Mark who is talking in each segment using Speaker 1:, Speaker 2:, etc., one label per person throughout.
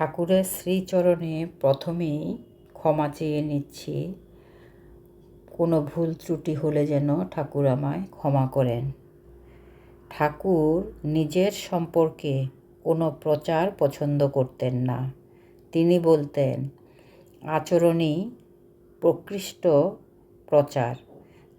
Speaker 1: ঠাকুরের শ্রীচরণে প্রথমেই ক্ষমা চেয়ে নিচ্ছি। কোনো ভুল ত্রুটি হলে যেন ঠাকুর আমায় ক্ষমা করেন। ঠাকুর নিজের সম্পর্কে কোনো প্রচার পছন্দ করতেন না। তিনি বলতেন, আচরণই প্রকৃষ্ট প্রচার।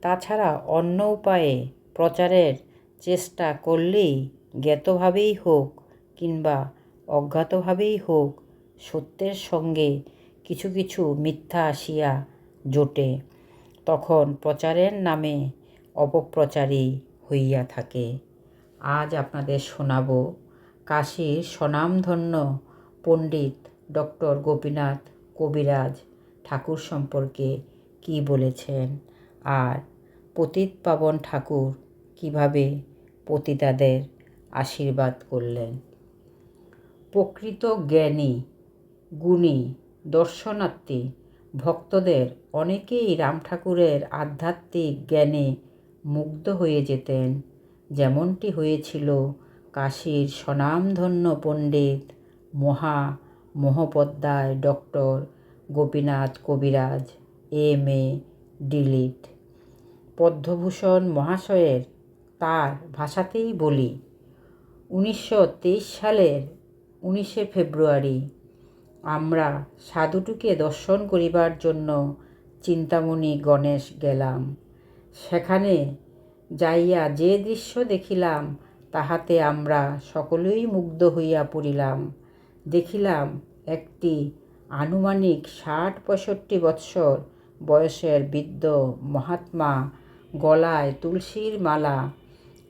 Speaker 1: তাছাড়া অন্য উপায়ে প্রচারের চেষ্টা করলেই জ্ঞাতভাবেই হোক কিংবা অজ্ঞাতভাবেই হোক, সত্যের সঙ্গে কিছু কিছু মিথ্যা আসিয়া জোটে। তখন প্রচারের নামে অপপ্রচারই হইয়া থাকে। আজ আপনাদের শোনাব কাশীর স্বনামধন্য পণ্ডিত ডক্টর গোপীনাথ কবিরাজ ঠাকুর সম্পর্কে কি বলেছেন আর পতিত পাবন ঠাকুর কীভাবে পতিতাদের আশীর্বাদ করলেন। প্রকৃত জ্ঞানী, গুণী, দর্শনার্থী, ভক্তদের অনেকেই রাম ঠাকুরের আধ্যাত্মিক জ্ঞানে মুগ্ধ হয়ে যেতেন। যেমনটি হয়েছিল কাশীর স্বনামধন্য পণ্ডিত মহা মহোপাধ্যায় ডক্টর গোপীনাথ কবিরাজ, এম এ ডিলিট। পদ্মভূষণ মহাশয়ের তার ভাষাতেই বলি, উনিশশো তেইশ সালের উনিশে ফেব্রুয়ারি। আমরা সাধুটুকে দর্শন করিবার জন্য চিন্তামণি গণেশ গেলাম। সেখানে যাইয়া যে দৃশ্য দেখিলাম, তাহাতে আমরা সকলেই মুগ্ধ হইয়া পড়িলাম। দেখিলাম একটি আনুমানিক ষাট পঁয়ষট্টি বৎসর বয়সের বৃদ্ধ মহাত্মা গলায় তুলসীর মালা,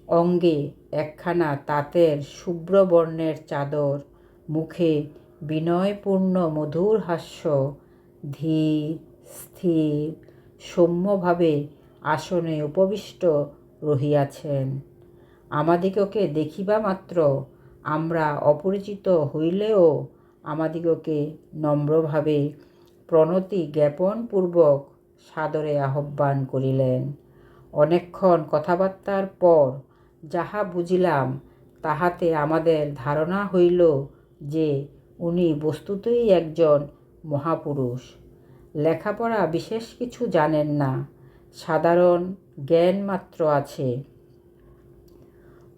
Speaker 1: অঙ্গে একখানা তাঁতের শুভ্রবর্ণের চাদর মুখে বিনয়পূর্ণ মধুর হাস্য, ধীর, স্থির, সৌম্যভাবে আসনে উপবিষ্ট রহিয়াছেন। আমাদিগকে দেখিবা মাত্র আমরা অপরিচিত হইলেও আমাদিগকে নম্রভাবে প্রণতি জ্ঞাপনপূর্বক সাদরে আহ্বান করিলেন। অনেকক্ষণ কথাবার্তার পর যাহা বুঝিলাম, তাহাতে আমাদের ধারণা হইল যে উনি বস্তুতই একজন মহাপুরুষ। লেখাপড়া বিশেষ কিছু জানেন না, সাধারণ জ্ঞান মাত্র আছে।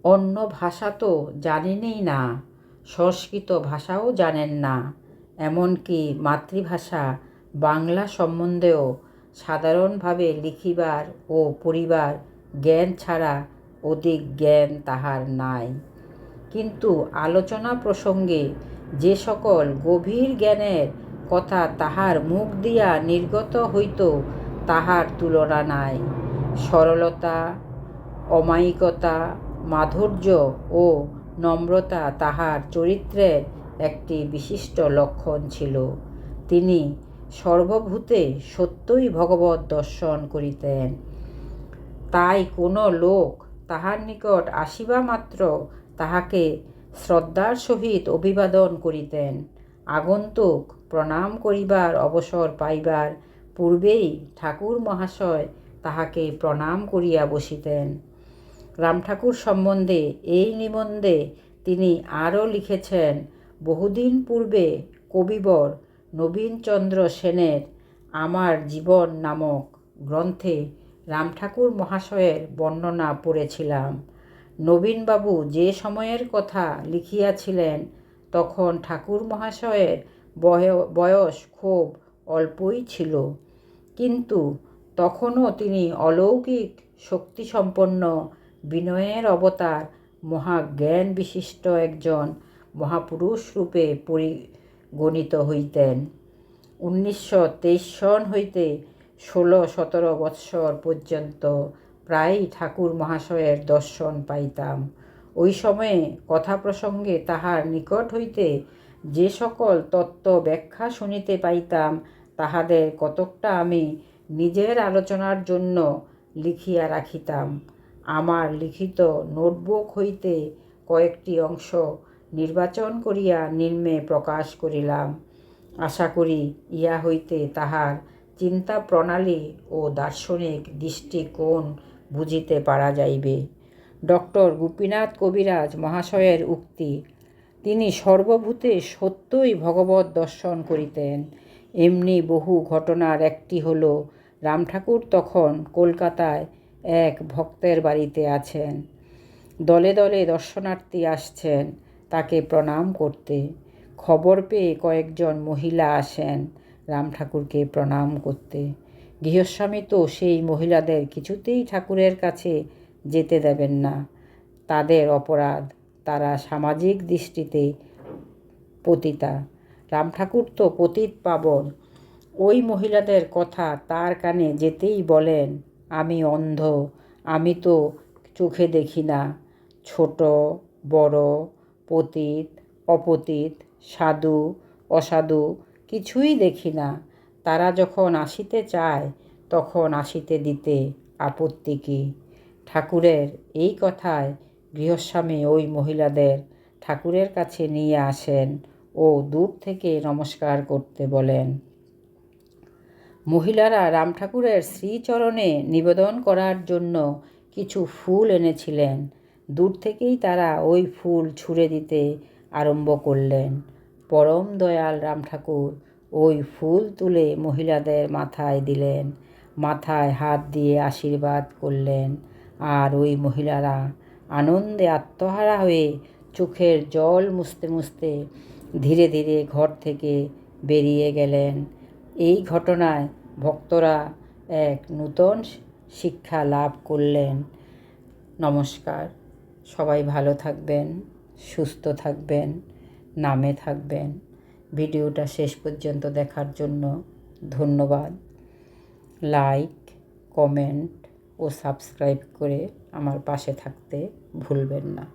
Speaker 1: অন্য ভাষা তো জানেনই না, সংস্কৃত ভাষাও জানেন না, এমনকি মাতৃভাষা বাংলা সম্বন্ধেও সাধারণভাবে লিখিবার ও পড়িবার জ্ঞান ছাড়া অধিক জ্ঞান তাহার নাই। কিন্তু আলোচনা প্রসঙ্গে যে সকল গভীর জ্ঞানের কথা তাহার মুখ দিয়া নির্গত হইত, তাহার তুলনা নাই। সরলতা, অমায়িকতা, মাধুর্য ও নম্রতা তাহার চরিত্রের একটি বিশিষ্ট লক্ষণ ছিল। তিনি সর্বভূতে সত্যই ভগবত দর্শন করিতেন। তাই কোনো লোক তাহার নিকট আসিবা মাত্র তাহাকে শ্রদ্ধার সহিত অভিবাদন করিতেন। আগন্তুক প্রণাম করিবার অবসর পাইবার পূর্বেই ঠাকুর মহাশয় তাহাকে প্রণাম করিয়া বসিতেন। রামঠাকুর সম্বন্ধে এই নিবন্ধে তিনি আরও লিখেছেন, বহুদিন পূর্বে কবিবর নবীনচন্দ্র সেনের আমার জীবন নামক গ্রন্থে রামঠাকুর মহাশয়ের বর্ণনা পড়েছিলাম। নবীনবাবু যে সময়ের কথা লিখিয়াছিলেন, তখন ঠাকুর মহাশয়ের বয়স খুব অল্পই ছিল। কিন্তু তখনও তিনি অলৌকিক, শক্তিসম্পন্ন, বিনয়ের অবতার মহাজ্ঞান বিশিষ্ট একজন মহাপুরুষ রূপে পরিগণিত হইতেন। উনিশশো তেইশ সন হইতে ষোলো সতেরো বৎসর পর্যন্ত প্রায়ই ঠাকুর মহাশয়ের দর্শন পাইতাম। ওই সময়ে কথা প্রসঙ্গে তাহার নিকট হইতে যে সকল তত্ত্ব ব্যাখ্যা শুনিতে পাইতাম, তাহাদের কতকটা আমি নিজের আলোচনার জন্য লিখিয়া রাখিতাম। আমার লিখিত নোটবুক হইতে কয়েকটি অংশ নির্বাচন করিয়া নিম্নে প্রকাশ করিলাম। আশা করি ইহা হইতে তাহার চিন্তা প্রণালী ও দার্শনিক দৃষ্টিকোণ বুঝিতে পারা যাইবে। ডক্টর গোপীনাথ কবিরাজ মহাশয়ের উক্তি। তিনি সর্বভূতে সত্যই ভগবত দর্শন করিতেন। এমনি বহু ঘটনার একটি হলো রাম ঠাকুর তখন কলকাতায় এক ভক্তের বাড়িতে আছেন। দলে দলে দর্শনার্থী আসছেন তাকে প্রণাম করতে। খবর পেয়ে কয়েকজন মহিলা আসেন রাম ঠাকুরকে প্রণাম করতে। গৃহস্বামী তো সেই মহিলাদের কিছুতেই ঠাকুরের কাছে যেতে দেবেন না। তাদের অপরাধ তারা সামাজিক দৃষ্টিতে পতিতা। রাম ঠাকুর তো পতিত পাবন। ওই মহিলাদের কথা তার কানে যেতেই বলেন, আমি অন্ধ, আমি তো চোখে দেখি না। ছোট, বড়, পতিত, অপতিত, সাধু, অসাধু কিছুই দেখি না। তারা যখন আসিতে চায়, তখন আসিতে দিতে আপত্তি কী? ঠাকুরের এই কথায় গৃহস্বামী ওই মহিলাদের ঠাকুরের কাছে নিয়ে আসেন ও দূর থেকে নমস্কার করতে বলেন। মহিলারা রাম ঠাকুরের শ্রীচরণে নিবেদন করার জন্য কিছু ফুল এনেছিলেন। দূর থেকেই তারা ওই ফুল ছুঁড়ে দিতে আরম্ভ করলেন। পরম দয়াল রাম ঠাকুর ওই ফুল তুলে মহিলাদের মাথায় দিলেন, মাথায় হাত দিয়ে আশীর্বাদ করলেন। আর ওই মহিলারা আনন্দে আত্মহারা হয়ে চোখের জল মুছতে মুছতে ধীরে ধীরে ঘর থেকে বেরিয়ে গেলেন। এই ঘটনায় ভক্তরা এক নূতন শিক্ষা লাভ করলেন। নমস্কার। সবাই ভালো থাকবেন, সুস্থ থাকবেন, নামে থাকবেন। ভিডিওটা শেষ পর্যন্ত দেখার জন্য ধন্যবাদ। লাইক, কমেন্ট ও সাবস্ক্রাইব করে আমার পাশে থাকতে ভুলবেন না।